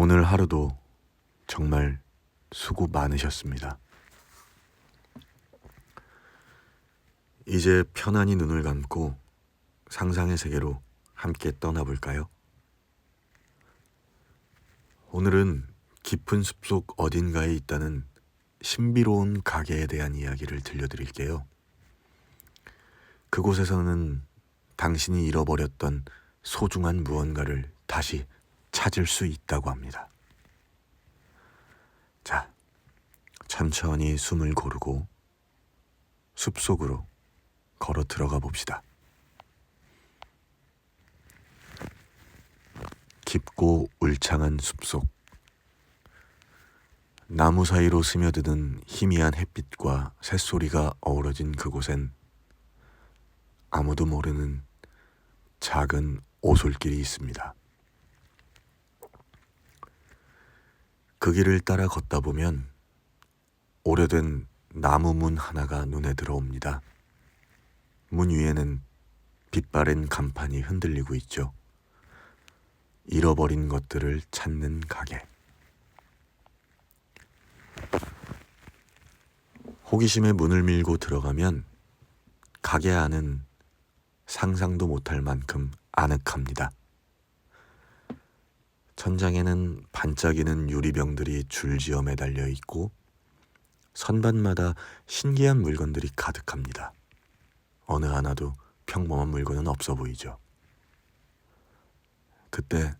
오늘 하루도 정말 수고 많으셨습니다. 이제 편안히 눈을 감고 상상의 세계로 함께 떠나볼까요? 오늘은 깊은 숲속 어딘가에 있다는 신비로운 가게에 대한 이야기를 들려드릴게요. 그곳에서는 당신이 잃어버렸던 소중한 무언가를 다시 찾을 수 있다고 합니다. 자, 천천히 숨을 고르고 숲속으로 걸어 들어가 봅시다. 깊고 울창한 숲속. 나무 사이로 스며드는 희미한 햇빛과 새소리가 어우러진 그곳엔 아무도 모르는 작은 오솔길이 있습니다. 그 길을 따라 걷다 보면 오래된 나무 문 하나가 눈에 들어옵니다. 문 위에는 빛바랜 간판이 흔들리고 있죠. 잃어버린 것들을 찾는 가게. 호기심에 문을 밀고 들어가면 가게 안은 상상도 못할 만큼 아늑합니다. 천장에는 반짝이는 유리병들이 줄지어 매달려 있고 선반마다 신기한 물건들이 가득합니다. 어느 하나도 평범한 물건은 없어 보이죠. 그때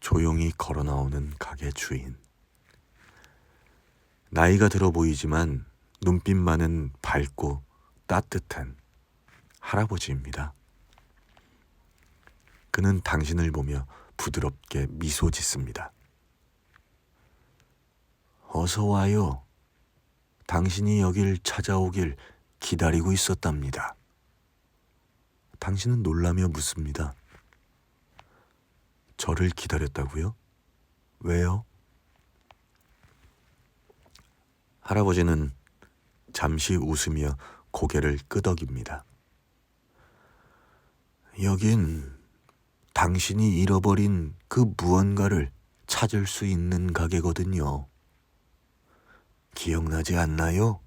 조용히 걸어 나오는 가게 주인. 나이가 들어 보이지만 눈빛만은 밝고 따뜻한 할아버지입니다. 그는 당신을 보며 부드럽게 미소 짓습니다. 어서 와요. 당신이 여길 찾아오길 기다리고 있었답니다. 당신은 놀라며 묻습니다. 저를 기다렸다고요? 왜요? 할아버지는 잠시 웃으며 고개를 끄덕입니다. 여긴 당신이 잃어버린 그 무언가를 찾을 수 있는 가게거든요. 기억나지 않나요?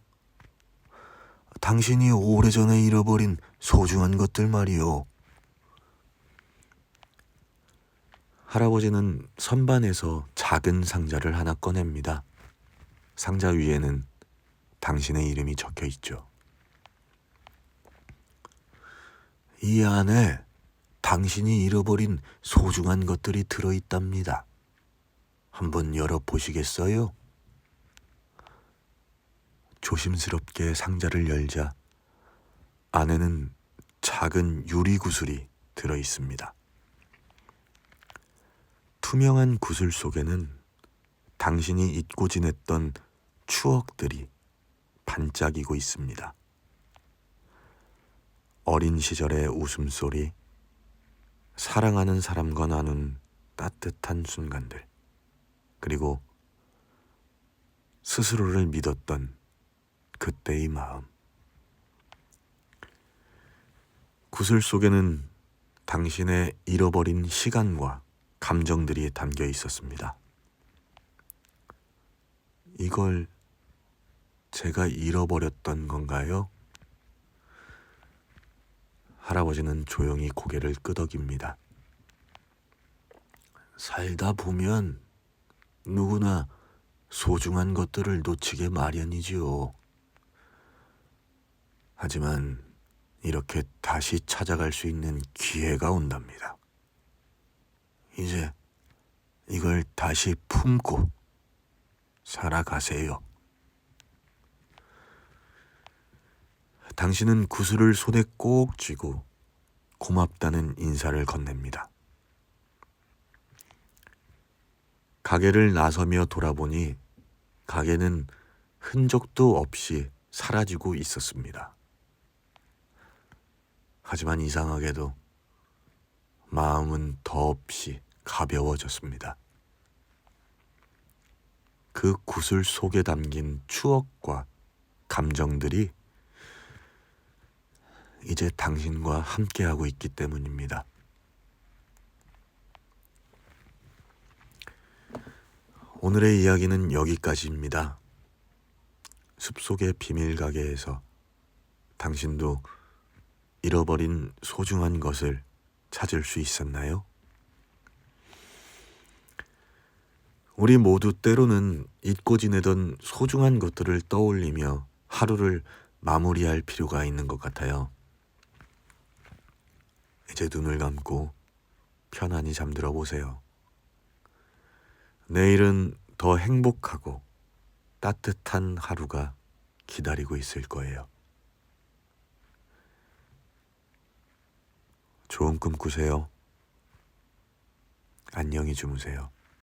당신이 오래전에 잃어버린 소중한 것들 말이요. 할아버지는 선반에서 작은 상자를 하나 꺼냅니다. 상자 위에는 당신의 이름이 적혀 있죠. 이 안에 당신이 잃어버린 소중한 것들이 들어 있답니다. 한번 열어보시겠어요? 조심스럽게 상자를 열자 안에는 작은 유리 구슬이 들어 있습니다. 투명한 구슬 속에는 당신이 잊고 지냈던 추억들이 반짝이고 있습니다. 어린 시절의 웃음소리, 사랑하는 사람과 나눈 따뜻한 순간들, 그리고 스스로를 믿었던 그때의 마음. 구슬 속에는 당신의 잃어버린 시간과 감정들이 담겨 있었습니다. 이걸 제가 잃어버렸던 건가요? 할아버지는 조용히 고개를 끄덕입니다. 살다 보면 누구나 소중한 것들을 놓치게 마련이지요. 하지만 이렇게 다시 찾아갈 수 있는 기회가 온답니다. 이제 이걸 다시 품고 살아가세요. 당신은 구슬을 손에 꼭 쥐고 고맙다는 인사를 건넵니다. 가게를 나서며 돌아보니 가게는 흔적도 없이 사라지고 있었습니다. 하지만 이상하게도 마음은 더없이 가벼워졌습니다. 그 구슬 속에 담긴 추억과 감정들이 이제 당신과 함께하고 있기 때문입니다. 오늘의 이야기는 여기까지입니다. 숲속의 비밀 가게에서 당신도 잃어버린 소중한 것을 찾을 수 있었나요? 우리 모두 때로는 잊고 지내던 소중한 것들을 떠올리며 하루를 마무리할 필요가 있는 것 같아요. 이제 눈을 감고 편안히 잠들어 보세요. 내일은 더 행복하고 따뜻한 하루가 기다리고 있을 거예요. 좋은 꿈 꾸세요. 안녕히 주무세요.